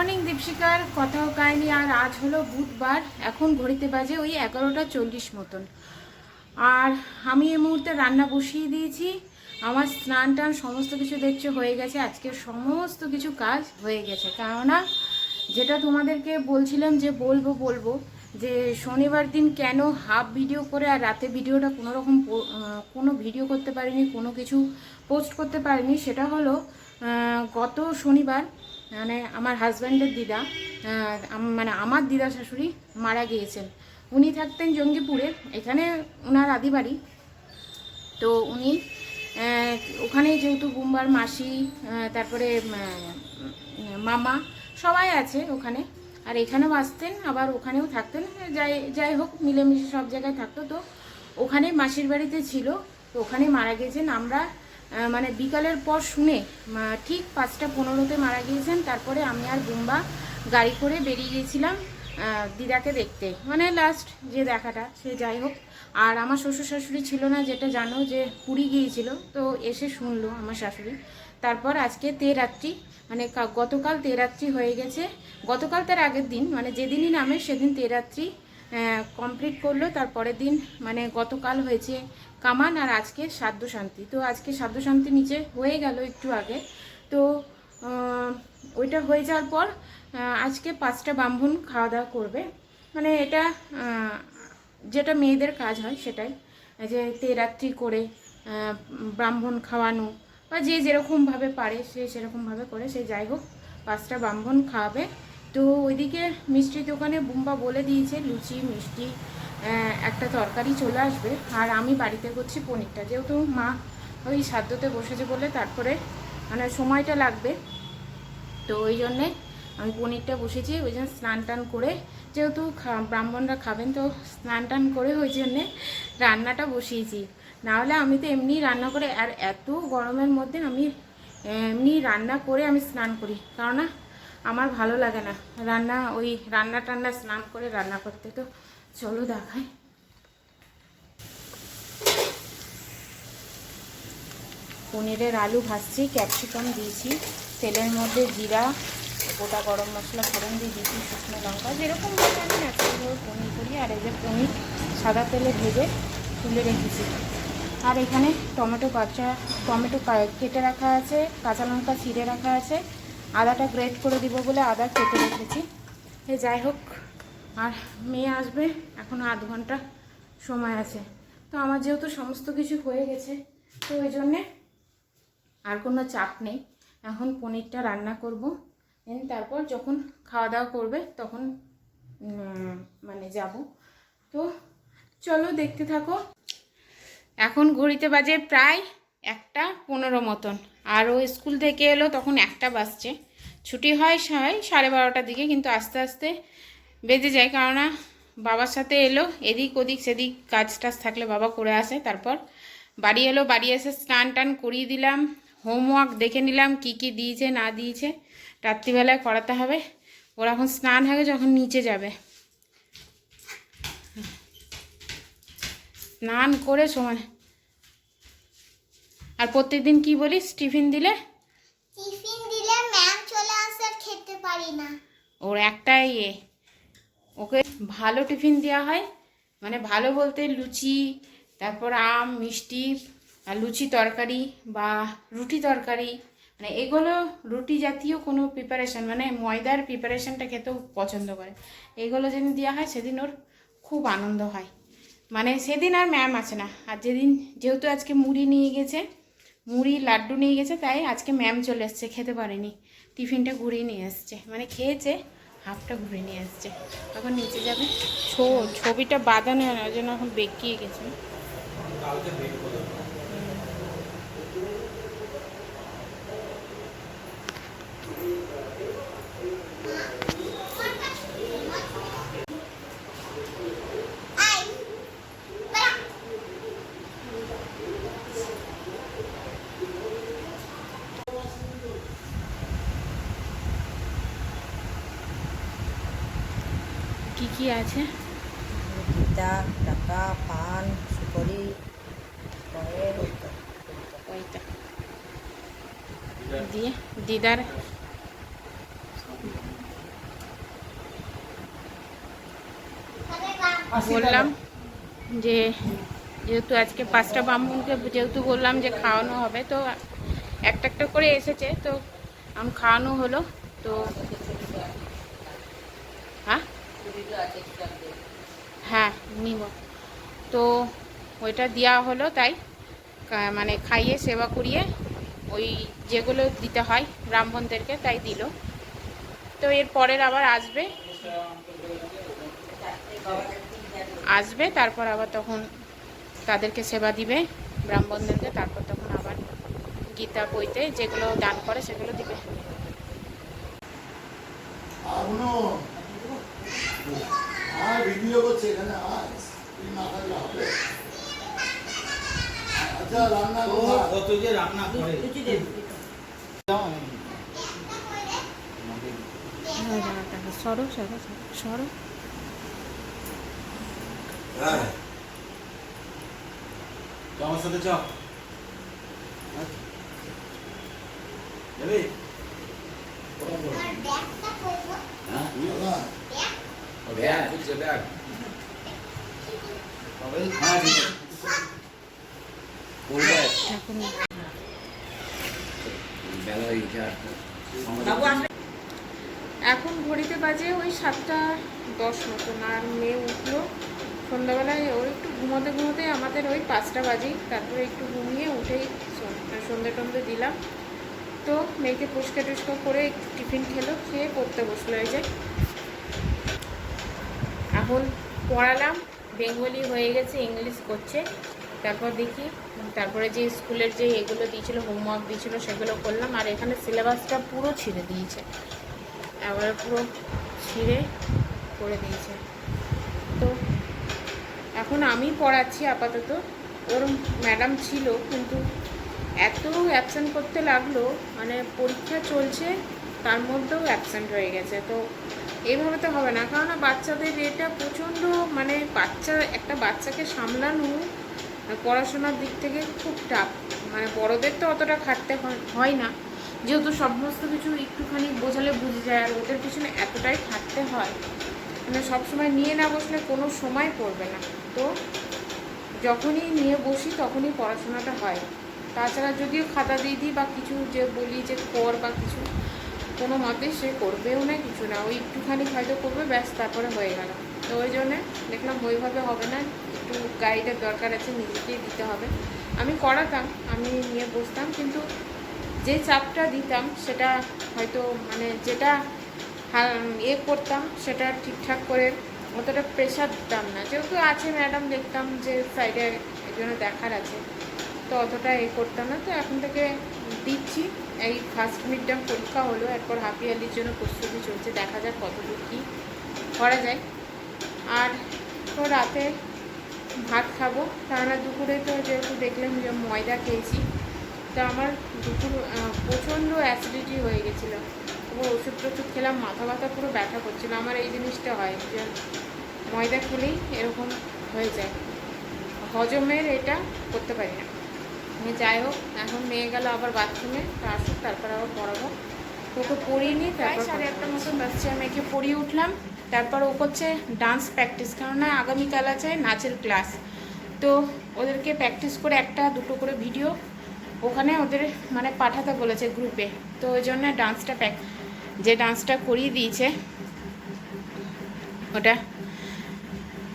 Morning দীপশিকার কথাও কাহিনি। আর আজ হলো বুধবার, এখন ঘড়িতে বাজে ওই এগারোটা চল্লিশ মতন। আর আমি এই মুহূর্তে রান্না বসিয়ে দিয়েছি। আমার স্নান টান সমস্ত কিছু দেখছ, হয়ে গেছে। আজকে সমস্ত কিছু কাজ হয়ে গেছে। কেননা, যেটা তোমাদেরকে বলছিলাম যে বলব বলব, যে শনিবার দিন কেন হাফ ভিডিও করে আর রাতে ভিডিওটা কোনো রকম কোনো ভিডিও করতে পারিনি, কোনো কিছু পোস্ট করতে পারিনি, সেটা হলো গত শনিবার মানে আমার হাজব্যান্ডের দিদা মানে আমার দিদা শাশুড়ি মারা গিয়েছেন। উনি থাকতেন জঙ্গিপুরে এখানে ওনার আদি বাড়ি। তো উনি আহ, ওখানে যেহেতু বুম্বার মাসি তারপরে মামা সবাই আছে ওখানে। আর এখানেও আসতেন আবার ওখানেও থাকতেন যাই যাই হোক মিলেমিশে সব জায়গায় থাকতো। তো ওখানে মাসির বাড়িতে ছিল তো ওখানে মারা গেছেন আমরা মানে বিকালের পর শুনে ঠিক পাঁচটা পনেরোতে মারা গিয়েছেন, তারপরে আমি আর বুম্বা গাড়ি করে বেরিয়ে গিয়েছিলাম দিদাকে দেখতে। মানে লাস্ট যে দেখাটা, সে যাই হোক। আর আমার শ্বশুর শাশুড়ি ছিল না, যেটা জানো যে পুরী গিয়েছিল, তো এসে শুনলো আমার শাশুড়ি। তারপর আজকে তে রাত্রি মানে গতকাল তে রাত্রি হয়ে গেছে। গতকাল তার আগের দিন মানে যেদিনই নামে সেদিন তে রাত্রি কমপ্লিট করল। তারপরের দিন মানে গতকাল হয়েছে কামান আর আজকে সাধ্য শান্তি তো আজকে সাধ্য শান্তি নিচে হয়ে গেল একটু আগে। তো ওইটা হয়ে যাওয়ার পর আজকে পাঁচটা ব্রাহ্মণ খাওয়া দাওয়া করবে। মানে এটা যেটা মেয়েদের কাজ হয় সেটাই। যে তেরাত্রি করে ব্রাহ্মণ খাওয়ানো বা যে যেরকমভাবে পারে, সে সেরকমভাবে করে। সে যাই হোক, পাঁচটা ব্রাহ্মণ খাওয়াবে। তো ওইদিকে মিষ্টির দোকানে বুম্বা বলে দিয়েছে, লুচি, মিষ্টি একটা তরকারি চলে আসবে। আর আমি বাড়িতে করছি পনিরটা। যেহেতু মা ওই সাধ্যতে বসেছে বলে তারপরে মানে সময়টা লাগবে। তো ওই জন্যে আমি পনিরটা বসেছি, ওই জন্য স্নান টান করে, যেহেতু ব্রাহ্মণরা খাবেন, তো স্নান টান করে ওই জন্যে রান্নাটা বসিয়েছি। নাহলে আমি তো এমনি রান্না করে, আর এত গরমের মধ্যে আমি এমনি রান্না করে আমি স্নান করি। কেননা আমার ভালো লাগে না রান্না, ওই রান্না টান্না, স্নান করে রান্না করতে। তো চলো দেখাই। পনিরের আলু ভাজছি, ক্যাপসিকাম দিয়েছি, তেলের মধ্যে জিরা, গোটা গরম মশলা, ফোড়ন দিয়ে দিয়েছি, শুকনো লঙ্কা, যেরকম আমি ন্যাচারালভাবে পনির করি, আর এই যে পনির সাদা তেলে ভেজে তুলে রেখেছি। আর এখানে টমেটো কাঁচা, টমেটো কেটে রাখা আছে, কাঁচা লঙ্কা ছিঁড়ে রাখা আছে, আদাটা গ্রেট করে দিব বলে আদা কেটে রেখেছি। এ যাই হোক আর মেয়ে আসবে এখনও আধ ঘণ্টা সময় আছে। তো আমার যেহেতু সমস্ত কিছু হয়ে গেছে, তো ওই জন্যে আর কোনো চাপ নেই। এখন পনিরটা রান্না করব, দেন তারপর যখন খাওয়া দাওয়া করবে তখন মানে যাব। তো চলো দেখতে থাকো। এখন ঘড়িতে বাজে প্রায় একটা পনেরো মতন। আর ও স্কুল থেকে এলো তখন একটা বাজছে। ছুটি হয় সাড়ে সাড়ে বারোটার দিকে, কিন্তু আস্তে আস্তে বেজে যায় কেননা বাবার সাথে এলো এদিক ওদিক সেদিক কাজ টাজ থাকলে বাবা করে আসে তারপর বাড়ি এলো বাড়ি এসে স্নান টান করিয়ে দিলাম হোমওয়ার্ক দেখে নিলাম কি কি দিয়েছে না দিয়েছে রাত্রিবেলায় করাতে হবে ওর এখন স্নান হবে যখন নিচে যাবে। স্নান করে সময়। আর প্রত্যেকদিন কি বলিস টিফিন দিলে? টিফিন দিলে ম্যাম চলে আসে আর খেতে পারি না। ওর একটাই ইয়ে ওকে ভালো টিফিন দেওয়া হয় মানে ভালো বলতে লুচি, তারপর আম, মিষ্টি, আর লুচি তরকারি বা রুটি তরকারি মানে এগুলো রুটি জাতীয় কোনো প্রিপারেশন মানে ময়দার প্রিপারেশানটা খেতেও পছন্দ করে। এগুলো যেদিন দেওয়া হয় সেদিন ওর খুব আনন্দ হয়। মানে সেদিন আর ম্যাম আছে না। আর যেদিন যেহেতু আজকে মুড়ি নিয়ে গেছে, মুড়ি, লাড্ডু নিয়ে গেছে, তাই আজকে ম্যাম চলে এসছে, খেতে পারেনি। টিফিনটা ঘুরিয়ে নিয়ে এসছে। মানে খেয়েছে হাফটা ঘুরে নিয়ে আসছে। এখন নিচে যাবে। ছবিটা বাঁধানো হয় না, ওই জন্য এখন বেঁকিয়ে গেছে। কি আছে? পিতা টাকা পান সুপারি দিয়ে দিদার? বললাম যে যেহেতু আজকে পাঁচটা ব্রাহ্মণকে যেহেতু বললাম যে খাওয়ানো হবে তো একটা একটা করে এসেছে তো আম খাওয়ানো হলো। তো হ্যাঁ নিব। তো ওইটা দেওয়া হলো তাই মানে খাইয়ে, সেবা করিয়ে ওই যেগুলো দিতে হয় ব্রাহ্মণদেরকে তাই দিল। তো এর পরের আবার আসবে। আসবে, তারপর আবার তখন তাদেরকে সেবা দিবে ব্রাহ্মণদেরকে, তারপর তখন আবার গীতা বইতে যেগুলো দান করে সেগুলো দিবে। আর ভিডিও করছে এখানে আজ না থাকলে হবে আচ্ছা রান্না কত যে রান্না করে। সরো সরো সরো সরো। হ্যাঁ। আমার সাথে চ যাবি আর ব্যাগটা করব কোথায়? এখন ঘড়িতে বাজে ওই সাতটা দশ মতন, আর মেয়ে উঠল। সন্ধ্যাবেলায় ওর একটু ঘুমোতে ঘুমোতে আমাদের ওই পাঁচটা বাজেই, তারপরে একটু ঘুমিয়ে উঠেই সন- সন্ধে টন্ধে দিলাম। তো মেয়েকে পরিষ্কার টুস্কার করে একটু টিফিন খেলো, খেয়ে পড়তে বসল এই যে। এখন পড়ালাম, বেঙ্গলি হয়ে গেছে, ইংলিশ করছে। তারপর দেখি, তারপরে যে স্কুলের যে এগুলো দিয়েছিল হোমওয়ার্ক দিয়েছিল, সেগুলো করলাম। আর এখানে সিলেবাসটা পুরো ছিঁড়ে দিয়েছে। এবারে পুরো ছিঁড়ে করে দিয়েছে। তো এখন আমি পড়াচ্ছি আপাতত। ওর ম্যাডাম ছিল, কিন্তু এত অ্যাবসেন্ট করতে লাগল মানে পরীক্ষা চলছে, তার মধ্যেও অ্যাবসেন্ট হয়ে গেছে। তো এইভাবে তো হবে না। কারণ বাচ্চাদের এটা প্রচণ্ড মানে বাচ্চা, একটা বাচ্চাকে সামলানো পড়াশোনার দিক থেকে খুব টাফ মানে বড়দের তো অতটা খাটতে হয়- না। যেহেতু সমস্ত কিছু একটুখানি বোঝালে বুঝে যায়, আর ওদের পিছনে এতটাই খাটতে হয়। মানে সবসময় নিয়ে না বসলে কোনো সময় পড়বে না। তো যখনই নিয়ে বসি তখনই পড়াশোনাটা হয়। তাছাড়া যদিও খাতা দিয়ে দিই বা কিছু যে বলি যে কর বা কিছু কোনো মতে সে করবেও না, কিছু না। ওই একটুখানি হয়তো করবে, ব্যাস তারপরে হয়ে গেল। তো ওই জন্যে দেখলাম ওইভাবে হবে না, একটু গাইডের দরকার আছে, নিজেকেই দিতে হবে। আমি করাতাম, আমি নিয়ে বসতাম, কিন্তু যে চাপটা দিতাম, সেটা হয়তো মানে যেটা হা- ইয়ে করতাম, সেটা ঠিকঠাক করে অতটা প্রেশার দিতাম না। যেহেতু আছে ম্যাডাম দেখতাম যে সাইডে একজনে দেখার আছে, তো অতটা এ করতাম না। তো এখন থেকে দিচ্ছি। এই ফার্স্ট মিড টার্ম পরীক্ষা হলো, এরপর হাফ ইয়ারলির জন্য প্রস্তুতি চলছে, দেখা যাক কতদূর কী করা যায়। আর তো রাতে ভাত খাব, কেননা দুপুরে তো যেহেতু দেখলাম যে ময়দা খেয়েছি, তা আমার দুপুর প্রচণ্ড অ্যাসিডিটি হয়ে গেছিল। পুরো ওষুধ টষুধ খেলাম, মাথা ব্যথা পুরো ব্যথা করছিল, আমার এই জিনিসটা হয় যে ময়দা খেলেই এরকম হয়ে যায়। হজমের এটা করতে পারি না। আমি যাই হোক, এখন মেয়ে গেল আবার বাথরুমে আসুক, তারপর আবার পড়াবো। ওকে পড়িয়ে নিই তারপর সাড়ে একটা মতন বাচ্চা মেয়েকে পড়িয়ে উঠলাম। তারপর ও করছে ডান্স প্র্যাকটিস কেননা আগামীকাল আছে নাচের ক্লাস তো ওদেরকে প্র্যাকটিস করে একটা, দুটো করে ভিডিও ওখানে ওদের মানে পাঠাতে বলেছে গ্রুপে তো ওই জন্য ডান্সটা প্যাক যে ডান্সটা করিয়ে দিয়েছে, ওটা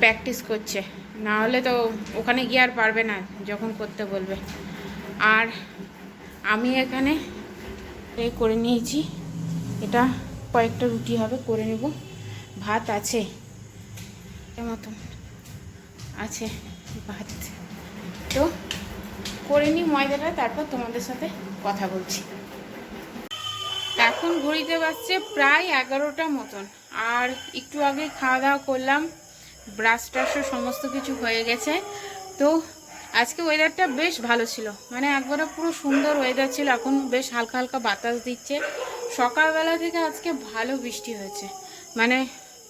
প্র্যাকটিস করছে। না হলে তো ওখানে গিয়ে আর পারবে না যখন করতে বলবে। আর আমি এখানে এই করে নিয়েছি। এটা কয়েকটা রুটি হবে, করে নেব। ভাত আছে। মতন আছে ভাত। তো করে নিই ময়দাটা, তারপর তোমাদের সাথে কথা বলছি। এখন ঘড়িতে বাজছে প্রায় এগারোটা মতন। আর একটু আগে খাওয়া দাওয়া করলাম। ব্রাশ টাশও সমস্ত কিছু হয়ে গেছে। তো আজকে ওয়েদারটা বেশ ভালো ছিল। মানে একবারে পুরো সুন্দর ওয়েদার ছিল। এখন বেশ হালকা হালকা বাতাস দিচ্ছে। সকালবেলা থেকে আজকে ভালো বৃষ্টি হয়েছে। মানে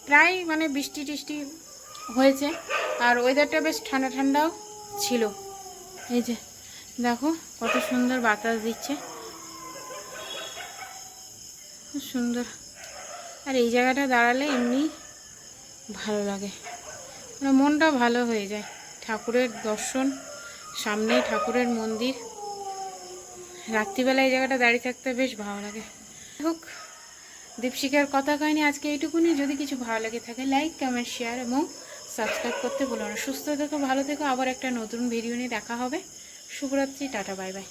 প্রায় মানে বৃষ্টি টিষ্টি হয়েছে। আর ওয়েদারটা বেশ ঠান্ডা ঠান্ডাও ছিল। এই যে, দেখো কত সুন্দর বাতাস দিচ্ছে। সুন্দর। আর এই জায়গাটা দাঁড়ালে এমনি ভালো লাগে। মানে মনটা ভালো হয়ে যায়। ঠাকুরের দর্শন, সামনেই ঠাকুরের মন্দির। রাত্রিবেলা এই জায়গাটা দাঁড়িয়ে থাকতে বেশ ভালো লাগে। হোক দীপশিকার কথা কাহিনী আজকে এইটুকুনি। যদি কিছু ভালো লাগে থাকে লাইক কমেন্ট শেয়ার এবং সাবস্ক্রাইব করতে বলো না। সুস্থ থেকো, ভালো থেকো। আবার একটা নতুন ভিডিও নিয়ে দেখা হবে। শুভরাত্রি, টাটা বাই বাই